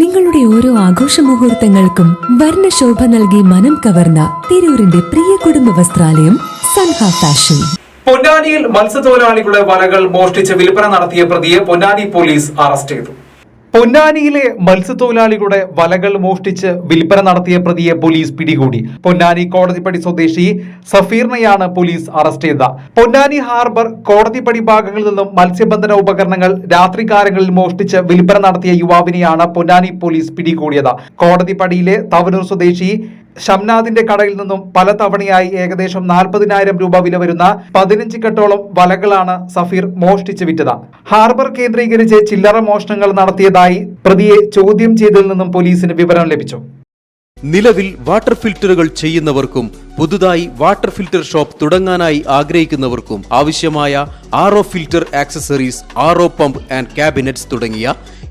നിങ്ങളുടെ ഓരോ ആഘോഷ മുഹൂർത്തങ്ങൾക്കും വർണശോഭ നൽകി മനം കവർന്ന തിരൂരിന്റെ പ്രിയ കുടുംബ വസ്ത്രാലയം സൻഹ ഫാഷൻ. പൊന്നാനിയിൽ മത്സ്യത്തൊഴിലാളികളുടെ വലകൾ മോഷ്ടിച്ച് വിൽപ്പന നടത്തിയ പ്രതിയെ പൊന്നാനി പോലീസ് അറസ്റ്റ് ചെയ്തു. പൊന്നാനിയിലെ മത്സ്യത്തൊഴിലാളികളുടെ വലകൾ മോഷ്ടിച്ച് വിൽപ്പന നടത്തിയ പ്രതിയെ പോലീസ് പിടികൂടി. പൊന്നാനി കോടതിപ്പടി സ്വദേശി സഫീറിനെയാണ് പോലീസ് അറസ്റ്റ് ചെയ്തത് പൊന്നാനി ഹാർബർ കോടതിപ്പടി ഭാഗങ്ങളിൽ നിന്നും മത്സ്യബന്ധന ഉപകരണങ്ങൾ രാത്രികാലങ്ങളിൽ മോഷ്ടിച്ച് വിൽപ്പന നടത്തിയ യുവാവിനെയാണ് പൊന്നാനി പോലീസ് പിടികൂടിയത്. കോടതിപ്പടിയിലെ തവനൂർ സ്വദേശി ഷംനാദിന്റെ കടയിൽ നിന്നും പല തവണയായി ഏകദേശം നാൽപ്പതിനായിരം രൂപ വില വരുന്ന പതിനഞ്ച് കെട്ടോളം വലകളാണ് സഫീർ മോഷ്ടിച്ചു വിറ്റത്. ഹാർബർ കേന്ദ്രീകരിച്ച് ചില്ലറ മോഷണങ്ങൾ നടത്തിയതായി പ്രതിയെ ചോദ്യം ചെയ്തതിൽ നിന്നും പോലീസിന് വിവരം ലഭിച്ചു. നിലവിൽ വാട്ടർ ഫിൽറ്ററുകൾ ചെയ്യുന്നവർക്കും പുതുതായി വാട്ടർ ഫിൽറ്റർ ഷോപ്പ് തുടങ്ങാനായി ആഗ്രഹിക്കുന്നവർക്കും ആവശ്യമായ R filter accessories R pump and cabinets തുടങ്ങിയ